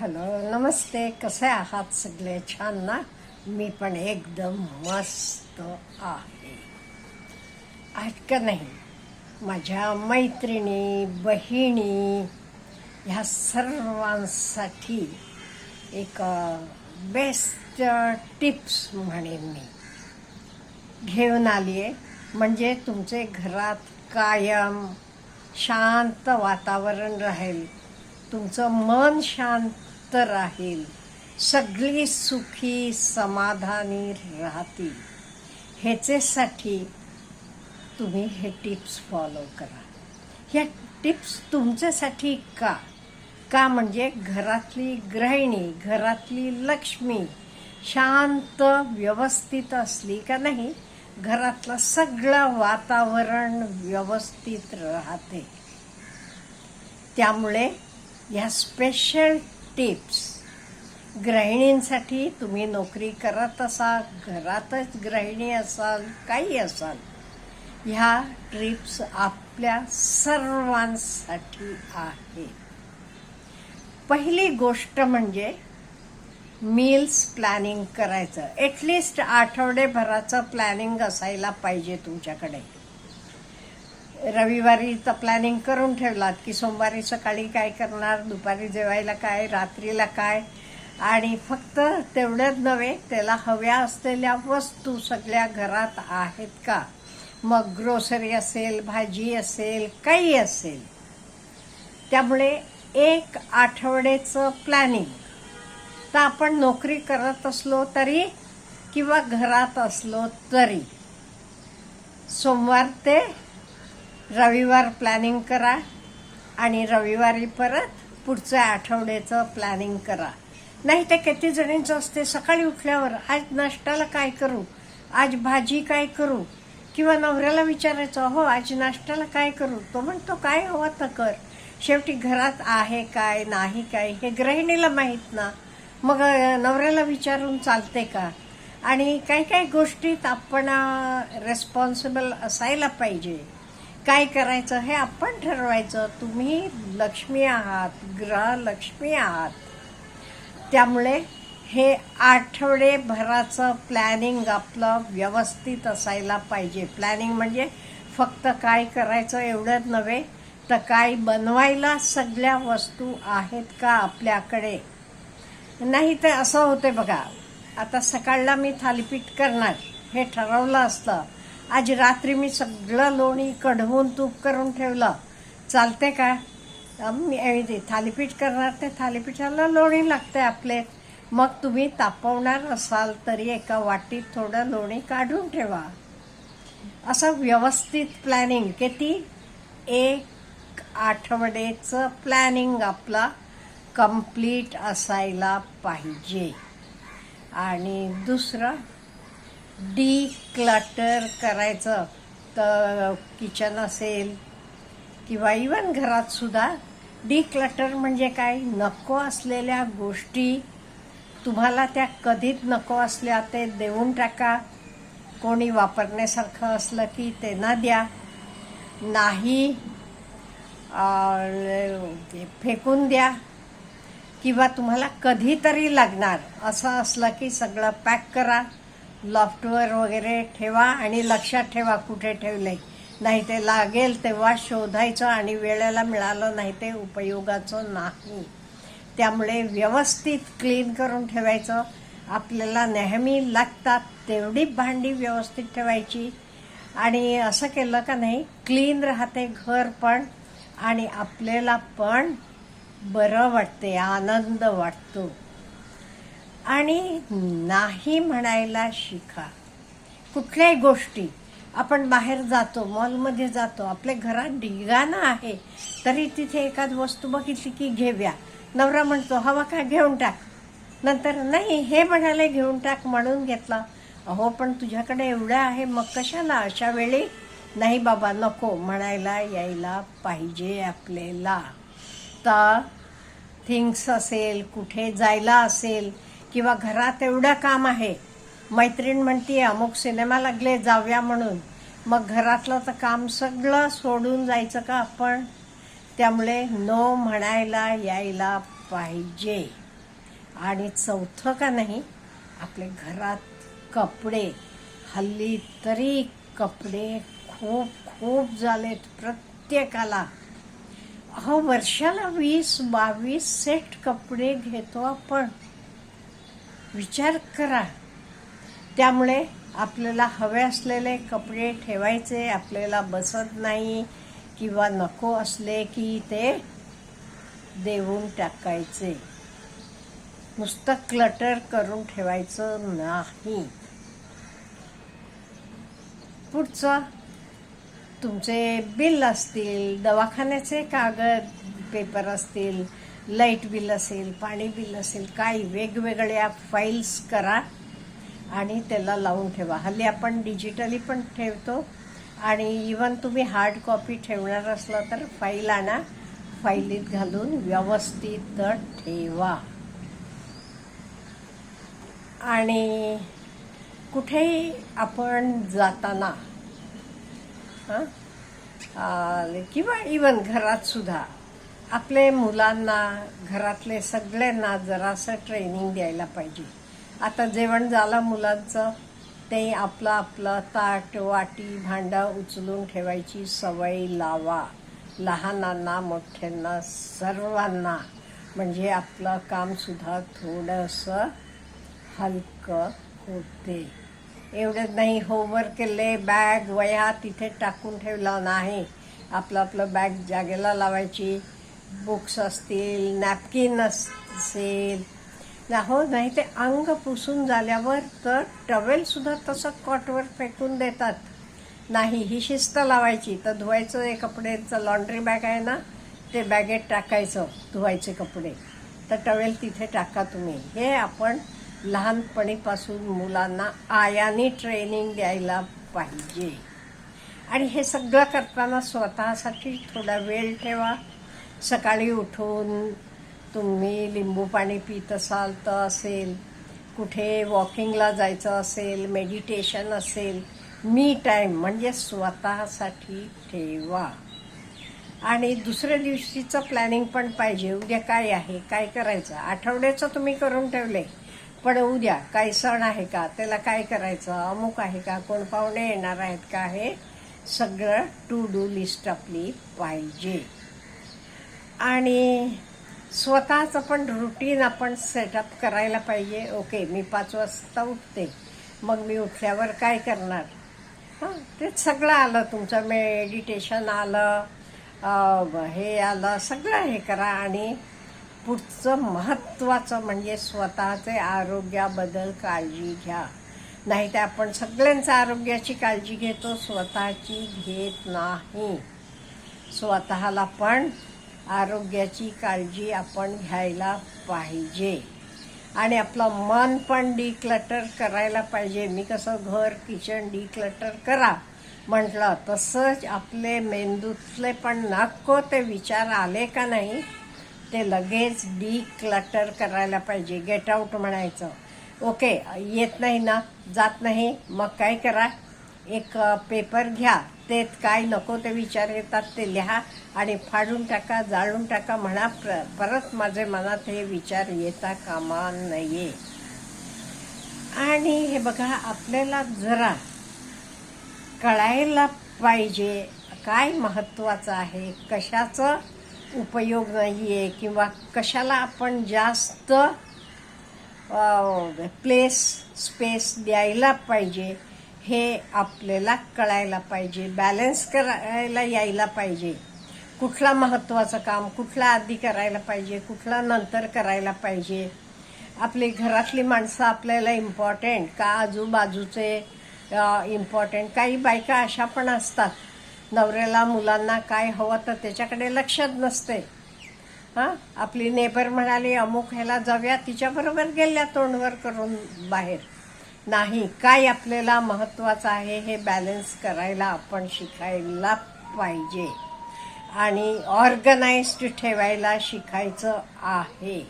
Hello नमस्ते कसे आहात सगळे? छान ना? मी पण एकदम मस्त आहे. आहेत का नाही? माझ्या मैत्रिणी बहिणी ह्या सर्वांसाठी एक बेस्ट टिप्स म्हणेन मी. घेऊन आली आहे म्हणजे तुमचे घरात कायम शांत वातावरण राहील. तुमचं मन शांत राहील. सगळी सुखी समाधानी राहतील. ह्याच्यासाठी तुम्ही हे टिप्स फॉलो करा. ह्या टिप्स तुमच्यासाठी का? का म्हणजे घरातली गृहिणी घरातली लक्ष्मी शांत व्यवस्थित असली का नाही? घरातलं सगळं वातावरण व्यवस्थित राहते. त्यामुळे ह्या स्पेशल टिप्स. गृहिणींसाठी तुम्ही नोकरी करत असाल घरातच गृहिणी असाल काही असाल ह्या ट्रिप्स आपल्या सर्वांसाठी आहे पहिली गोष्ट म्हणजे मील्स प्लॅनिंग करायचं. ॲटलिस्ट आठवडेभराचं प्लॅनिंग असायला पाहिजे तुमच्याकडे. रविवारी तर प्लॅनिंग करून ठेवलात की सोमवारी सकाळी काय करणार दुपारी जेवायला काय रात्रीला काय? आणि फक्त तेवढंच नव्हे त्याला हव्या असलेल्या वस्तू सगळ्या घरात आहेत का? मग ग्रोसरी असेल भाजी असेल काही असेल. त्यामुळे एक आठवड्याचं प्लॅनिंग तर आपण नोकरी करत असलो तरी किंवा घरात असलो तरी. सोमवार ते रविवार प्लॅनिंग करा आणि रविवारी परत पुढच्या आठवड्याचं प्लॅनिंग करा. नाही ते किती जणींचं असते सकाळी उठल्यावर आज नाश्त्याला काय करू? आज भाजी काय करू? किंवा नवऱ्याला विचारायचं हो आज नाश्त्याला काय करू? तो म्हणतो काय हवं तर कर. शेवटी घरात आहे काय नाही काय हे गृहिणीला माहीत ना. मग नवऱ्याला विचारून चालते का? आणि काही काही गोष्टीत आपण रेस्पॉन्सिबल असायला पाहिजे. काय करायचं हे आपण ठरवायचं. तुम्ही लक्ष्मी आहात ग्रह लक्ष्मी आहात. त्यामुळे हे आठवडेभराचं प्लॅनिंग आपलं व्यवस्थित असायला पाहिजे. प्लॅनिंग म्हणजे फक्त काय करायचं एवढंच नव्हे तर काय बनवायला सगळ्या वस्तू आहेत का आपल्याकडे? नाही तर असं होते बघा. आता सकाळला मी थालीपीठ करणार हे ठरवलं असतं. आज रात्री मी सगळं लोणी कढवून तूप करून ठेवलं. चालते का? मी ते थालीपीठ करणार ते थालीपीठाला लोणी लागते आपले. मग तुम्ही तापवणार असाल तरी एका वाटीत थोडं लोणी काढून ठेवा. असं व्यवस्थित प्लॅनिंग किती? एक आठवड्याचं प्लॅनिंग आपला कंप्लीट असायला पाहिजे. आणि दुसरं डी क्लटर करायचं. तर किचन असेल किंवा इवन घरातसुद्धा डी क्लटर म्हणजे काय? नको असलेल्या गोष्टी तुम्हाला त्या कधीच नको असल्या ते देऊन टाका. कोणी वापरण्यासारखं असलं की ते ना द्या. नाही फेकून द्या. किंवा तुम्हाला कधीतरी लागणार. असं असलं की सगळं पॅक करा. लॉफ्टवर वगैरे ठेवा आणि लक्षात ठेवा कुठे ठेवले नाही ते लागेल तेव्हा शोधायचं आणि वेळेला मिळालं नाही ते उपयोगाचं नाही. त्यामुळे व्यवस्थित क्लीन करून ठेवायचं. आपल्याला नेहमी लागतात तेवढी भांडी व्यवस्थित ठेवायची. आणि असं केलं का नाही क्लीन राहते घर पण आणि आपल्याला पण बरं वाटते आनंद वाटतो. आणि नाही म्हणायला शिका. कुठल्याही गोष्टी आपण बाहेर जातो मॉलमध्ये जातो आपल्या घरात ढिगाणं आहे तरी तिथे एखाद वस्तू बघितली की घेऊया नवरा म्हणतो हवा का घेऊन टाक? नंतर नाही हे म्हणाले घेऊन टाक म्हणून घेतला. अहो पण तुझ्याकडे एवढं आहे मग कशाला अशा वेळी? नाही बाबा नको म्हणायला यायला पाहिजे आपल्याला. तर थिंग्स असेल कुठे जायला असेल किंवा घरात एवढं काम आहे. मैत्रीण म्हणते अमुक सिनेमा लागले जाऊया म्हणून. मग घरातलं तर काम सगळं सोडून जायचं का आपण? त्यामुळे नो म्हणायला यायला पाहिजे. आणि चौथं का नाही आपले घरात कपडे हल्ली तरी कपडे खूप खूप झालेत प्रत्येकाला. अहो वर्षाला वीस बावीस सेट कपडे घेतो आपण. विचार करा. त्यामुळे आपल्याला हवे असलेले कपडे ठेवायचे आपल्याला बसत नाही किंवा नको असले की ते देऊन टाकायचे. नुसतं क्लटर करून ठेवायचं नाही. पुढचं तुमचे बिल असतील दवाखान्याचे कागद पेपर असतील लाइट बिल असेल पाणी बिल असेल काही वेगवेगळ्या फाईल्स करा आणि त्याला लावून ठेवा. हल्ली आपण डिजिटली पण ठेवतो आणि इवन तुम्ही हार्ड कॉपी ठेवणार असला तर फाईल आणा. फाईलीत घालून व्यवस्थित ठेवा. आणि कुठेही आपण जाताना हां? किंवा इवन घरात सुद्धा आपले मुलांना घरातले सगळ्यांना जरासं ट्रेनिंग द्यायला पाहिजे. आता जेवण झालं मुलांचं ते आपलं आपलं ताट वाटी भांडं उचलून ठेवायची सवय लावा. लहानांना मोठ्यांना सर्वांना. म्हणजे आपलं कामसुद्धा थोडंसं हलकं होते. एवढंच नाही होमवर्क केले बॅग वया तिथे टाकून ठेवलं नाही. आपलं आपलं बॅग जागेला लावायची. बुक्स असतील नॅपकिन असेल ना- हो नाही ते अंग पुसून झाल्यावर तर टवेलसुद्धा तसं कॉटवर फेकून देतात. नाही ही शिस्त लावायची. तर धुवायचं हे कपडेचं लॉन्ड्री बॅग आहे ना ते बॅगेत टाकायचं धुवायचे कपडे. तर टवेल तिथे टाका तुम्ही. हे आपण लहानपणीपासून मुलांना आयानी ट्रेनिंग द्यायला पाहिजे. आणि हे सगळं करताना स्वतःसाठी थोडा वेळ ठेवा. सकाळी उठून तुम्ही लिंबू पाणी पित असाल तर असेल कुठे वॉकिंगला जायचं असेल मेडिटेशन असेल मी टाईम म्हणजे स्वतःसाठी ठेवा. आणि दुसऱ्या दिवशीचं प्लॅनिंग पण पाहिजे. उद्या काय आहे? काय करायचं? आठवड्याचं तुम्ही करून ठेवले पण उद्या काही सण आहे का? त्याला काय करायचं? अमुक आहे का? कोण पाहुणे येणार आहेत का? हे सगळं टू डू लिस्ट आपली पाहिजे. आणि स्वतःचं पण रुटीन आपण सेटअप करायला पाहिजे. ओके मी पाच वाजता उठते. मग मी उठल्यावर काय करणार? हां ते सगळं आलं. तुमचं मेडिटेशन आलं हे आलं सगळं हे करा. आणि पुढचं महत्त्वाचं म्हणजे स्वतःचे आरोग्याबद्दल काळजी घ्या. नाही तर आपण सगळ्यांचं आरोग्याची काळजी घेतो स्वतःची घेत नाही. स्वतःला पण आरोग्याची काळजी आपण घ्यायला पाहिजे. आणि आपलं मन पण डिक्लटर करायला पाहिजे. मी कसं घर किचन डिक्लटर करा म्हटलं तसंच आपले मेंदूतले पण नको ते विचार आले का नाही ते लगेच डिक्लटर करायला पाहिजे. गेट आऊट म्हणायचं. ओके येत नाही ना? जात नाही? मग काय करा? एक पेपर घ्या. ते काय नको ते विचार येतात ते लिहा आणि फाडून टाका जाळून टाका म्हणा. प्र परत माझे मनात हे विचार येता कामा नये. आणि हे बघा आपल्याला जरा कळायला पाहिजे काय महत्त्वाचं आहे कशाचं उपयोग नाही आहे किंवा कशाला आपण जास्त प्लेस स्पेस द्यायला पाहिजे. हे आपल्याला कळायला पाहिजे बॅलन्स करायला यायला पाहिजे. कुठला महत्त्वाचं काम कुठला आधी करायला पाहिजे कुठला नंतर करायला पाहिजे. आपली घरातली माणसं आपल्याला इम्पॉर्टंट का आजूबाजूचे इम्पॉर्टंट काही बायका अशा पण असतात. नवऱ्याला मुलांना काय हवं तर त्याच्याकडे लक्षच नसते. हां? आपली नेबर म्हणाली अमुक ह्याला जाऊया तिच्याबरोबर गेल्या तोंडवर करून बाहेर. नाही काय आपल्याला महत्त्वाचं आहे हे बॅलन्स करायला आपण शिकायला पाहिजे. आणि ऑर्गनाइज्ड ठेवायला शिकायचं आहे.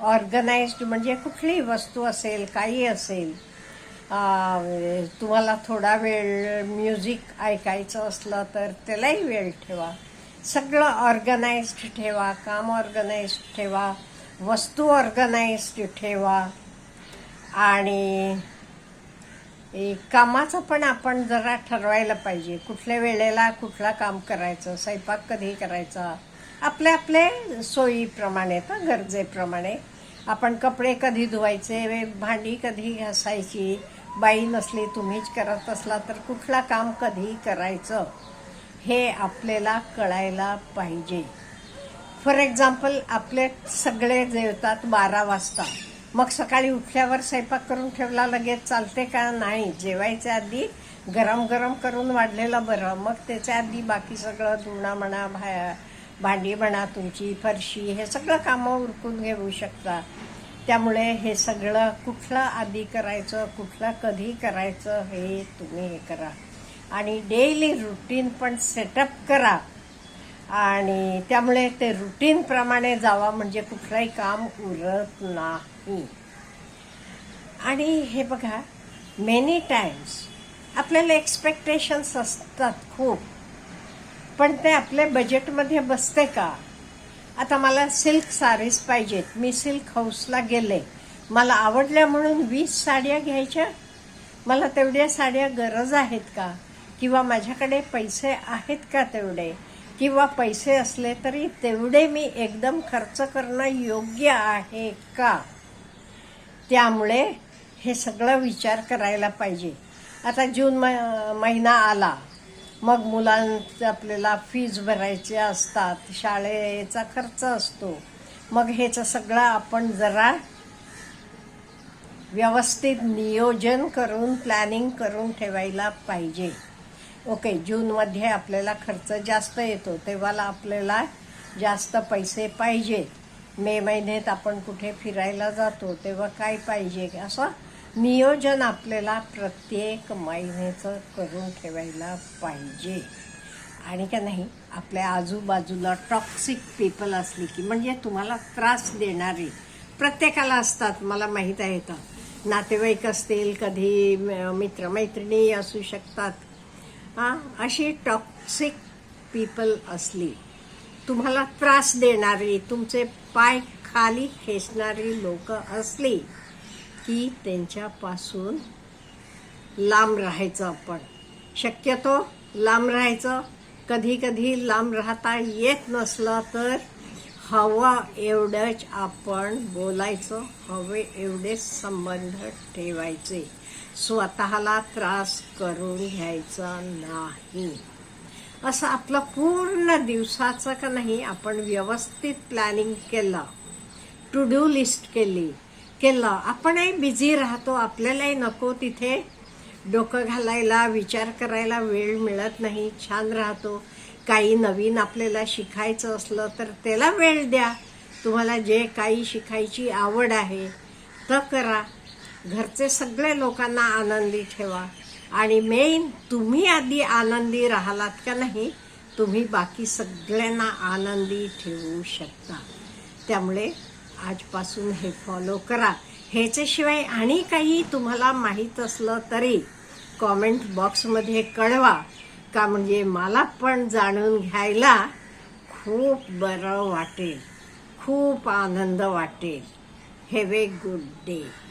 ऑर्गनाइज्ड म्हणजे कुठलीही वस्तू असेल काही असेल तुम्हाला थोडा वेळ म्युझिक ऐकायचं असलं तर त्यालाही वेळ ठेवा. सगळं ऑर्गनाइज्ड ठेवा काम ऑर्गनाइज्ड ठेवा वस्तू ऑर्गनाइज्ड ठेवा. आणि कामाचं पण आपण जरा ठरवायला पाहिजे. कुठल्या वेळेला कुठला काम करायचं स्वयंपाक कधी करायचा? आपले आपले सोयीप्रमाणे तर गरजेप्रमाणे. आपण कपडे कधी धुवायचे भांडी कधी घासायची बाई नसली तुम्हीच करत असला तर कुठला काम कधी करायचं? हे आपल्याला कळायला पाहिजे. फॉर एक्झाम्पल आपले सगळे जेवतात बारा वाजता. मग सकाळी उठल्यावर स्वयंपाक करून ठेवला लगेच चालते का? नाही जेवायच्या आधी गरम गरम करून वाढलेलं बरं. मग त्याच्या आधी बाकी सगळं धुणं म्हणा भा भांडी म्हणा तुमची फरशी हे सगळं कामं उरकून घेऊ शकता. त्यामुळे हे सगळं कुठलं आधी करायचं कुठलं कधी करायचं हे तुम्ही हे करा. आणि डेली रुटीन पण सेटअप करा. आणि त्यामुळे ते रुटीनप्रमाणे जावा म्हणजे कुठलंही काम उरत नाही आणि हे बघा मेनी टाइम्स आपल्याला एक्सपेक्टेशन्स असतात खूप. पण ते आपल्या बजेटमध्ये बसते का? आता मला सिल्क साडीज पाहिजेत. मी सिल्क हाऊसला गेले. मला आवडल्या म्हणून वीस साड्या घ्यायच्या? मला तेवढ्या साड्या गरज आहेत का? किंवा माझ्याकडे पैसे आहेत का तेवढे? किंवा पैसे असले तरी तेवढे मी एकदम खर्च करणं योग्य आहे का? त्यामुळे हे सगळं विचार करायला पाहिजे. आता जून म- महिना आला. मग मुलांचं आपल्याला फीज भरायची असतात शाळेचा खर्च असतो. मग ह्याचं सगळं आपण जरा व्यवस्थित नियोजन करून प्लॅनिंग करून ठेवायला पाहिजे. ओके जूनमध्ये आपल्याला खर्च जास्त येतो तेव्हाला आपल्याला जास्त पैसे पाहिजेत. मे महिन्यात आपण कुठे फिरायला जातो तेव्हा काय पाहिजे? असं नियोजन आपल्याला प्रत्येक महिन्याचं करून ठेवायला पाहिजे. आणि का नाही आपल्या आजूबाजूला टॉक्सिक पीपल असली की म्हणजे तुम्हाला त्रास देणारी प्रत्येकाला असतात मला माहीत आहे तर. नातेवाईक असतील कधी मित्रमैत्रिणी असू शकतात. हां अशी टॉक्सिक पीपल असली तुम्हाला त्रास देणारी तुमचे पाय खाली खेचणारी लोक असली की त्यांच्यापासून लांब राहायचं आपण. शक्यतो लांब राहायचं. कधी कधी लांब राहता येत नसलं तर हवं एवढंच आपण बोलायचं हवे एवढेच संबंध ठेवायचे. स्वतःला त्रास करून घ्यायचा नाही. असं आपलं पूर्ण दिवसाचं का नाही आपण व्यवस्थित प्लॅनिंग केलं टू डू लिस्ट केली केलं. आपणही बिझी राहतो आपल्यालाही नको तिथे डोकं घालायला विचार करायला वेळ मिळत नाही छान राहतो. काही नवीन आपल्याला शिकायचं असलं तर त्याला वेळ द्या. तुम्हाला जे काही शिकायची आवड आहे तर करा. घरचे सगळे लोकांना आनंदी ठेवा. आणि मेन तुम्ही आधी आनंदी राहिलात का नाही तुम्ही बाकी सगळ्यांना आनंदी ठेवू शकता. त्यामुळे आजपासून हे फॉलो करा. ह्याच्याशिवाय आणि काही तुम्हाला माहीत असलं तरी कॉमेंट बॉक्समध्ये कळवा. का म्हणजे मला पण जाणून घ्यायला खूप बरं वाटेल. खूप आनंद वाटेल. Have a good day